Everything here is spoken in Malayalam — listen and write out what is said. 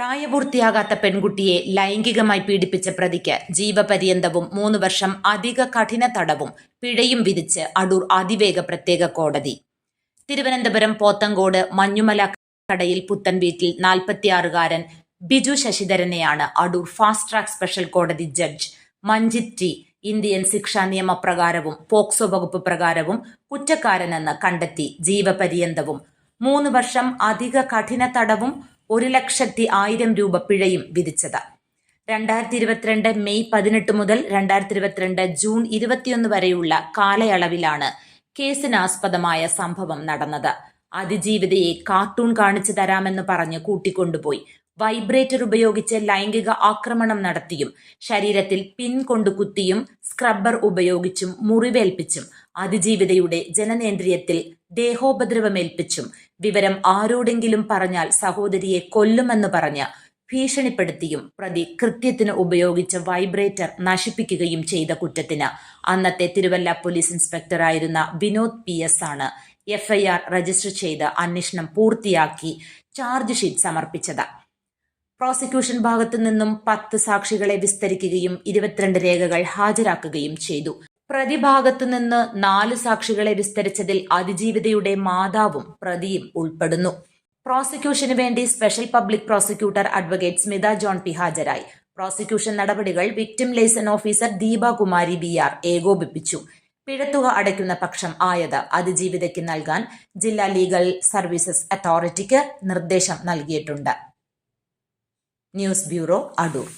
പ്രായപൂർത്തിയാകാത്ത പെൺകുട്ടിയെ ലൈംഗികമായി പീഡിപ്പിച്ച പ്രതിക്ക് ജീവപര്യന്തവും മൂന്ന് വർഷം അധിക കഠിന തടവും പിഴയും വിധിച്ച് അടൂർ അതിവേഗ പ്രത്യേക കോടതി. തിരുവനന്തപുരം പോത്തങ്കോട് മഞ്ഞുമല കടയിൽ പുത്തൻ വീട്ടിൽ നാൽപ്പത്തിയാറുകാരൻ ബിജു ശശിധരനെയാണ് അടൂർ ഫാസ്റ്റ് ട്രാക്ക് സ്പെഷ്യൽ കോടതി ജഡ്ജ് മഞ്ജിത് ടി. ഇന്ത്യൻ ശിക്ഷാ നിയമപ്രകാരവും പോക്സോ വകുപ്പ് പ്രകാരവും കുറ്റക്കാരനെന്ന് കണ്ടെത്തി ജീവപര്യന്തവും. മൂന്ന് വർഷം അധിക കഠിന തടവും ഒരു ലക്ഷത്തി ആയിരം രൂപ പിഴയും വിധിച്ചത്. രണ്ടായിരത്തി ഇരുപത്തിരണ്ട് മെയ് പതിനെട്ട് മുതൽ രണ്ടായിരത്തി ഇരുപത്തിരണ്ട് ജൂൺ ഇരുപത്തിയൊന്ന് വരെയുള്ള കാലയളവിലാണ് കേസിനാസ്പദമായ സംഭവം നടന്നത്. അതിജീവിതയെ കാർട്ടൂൺ കാണിച്ചു തരാമെന്ന് പറഞ്ഞ് കൂട്ടിക്കൊണ്ടുപോയി. വൈബ്രേറ്റർ ഉപയോഗിച്ച് ലൈംഗിക ആക്രമണം നടത്തിയും ശരീരത്തിൽ പിൻ കൊണ്ട് കുത്തിയും സ്ക്രബ്ബർ ഉപയോഗിച്ചും മുറിവേൽപ്പിച്ചും അതിജീവിതയുടെ ജനനേന്ദ്രിയത്തിൽ ദേഹോപദ്രവമേൽപ്പിച്ചും വിവരം ആരോടെങ്കിലും പറഞ്ഞാൽ സഹോദരിയെ കൊല്ലുമെന്ന് പറഞ്ഞ് ഭീഷണിപ്പെടുത്തിയും പ്രതി കൃത്യത്തിന് ഉപയോഗിച്ച വൈബ്രേറ്റർ നശിപ്പിക്കുകയും ചെയ്ത കുറ്റത്തിന്. അന്നത്തെ തിരുവല്ല പോലീസ് ഇൻസ്പെക്ടറായിരുന്ന വിനോദ് പി എസ് ആണ് എഫ്ഐആർ രജിസ്റ്റർ ചെയ്ത് അന്വേഷണം പൂർത്തിയാക്കി ചാർജ് ഷീറ്റ് സമർപ്പിച്ചത്. പ്രോസിക്യൂഷൻ ഭാഗത്തു നിന്നും പത്ത് സാക്ഷികളെ വിസ്തരിക്കുകയും ഇരുപത്തിരണ്ട് രേഖകൾ ഹാജരാക്കുകയും ചെയ്തു. പ്രതിഭാഗത്തു നിന്ന് നാല് സാക്ഷികളെ വിസ്തരിച്ചതിൽ അതിജീവിതയുടെ മാതാവും പ്രതിയും ഉൾപ്പെടുന്നു. പ്രോസിക്യൂഷന് വേണ്ടി special public prosecutor advocate Smitha John P ഹാജരായി. പ്രോസിക്യൂഷൻ നടപടികൾ victim liaison officer Deepakumari B R ഏകോപിപ്പിച്ചു. പിഴത്തുക അടയ്ക്കുന്ന പക്ഷം ആയത് അതിജീവിതയ്ക്ക് നൽകാൻ ജില്ലാ ലീഗൽ സർവീസസ് അതോറിറ്റിക്ക് നിർദ്ദേശം നൽകിയിട്ടുണ്ട്. News bureau Adoor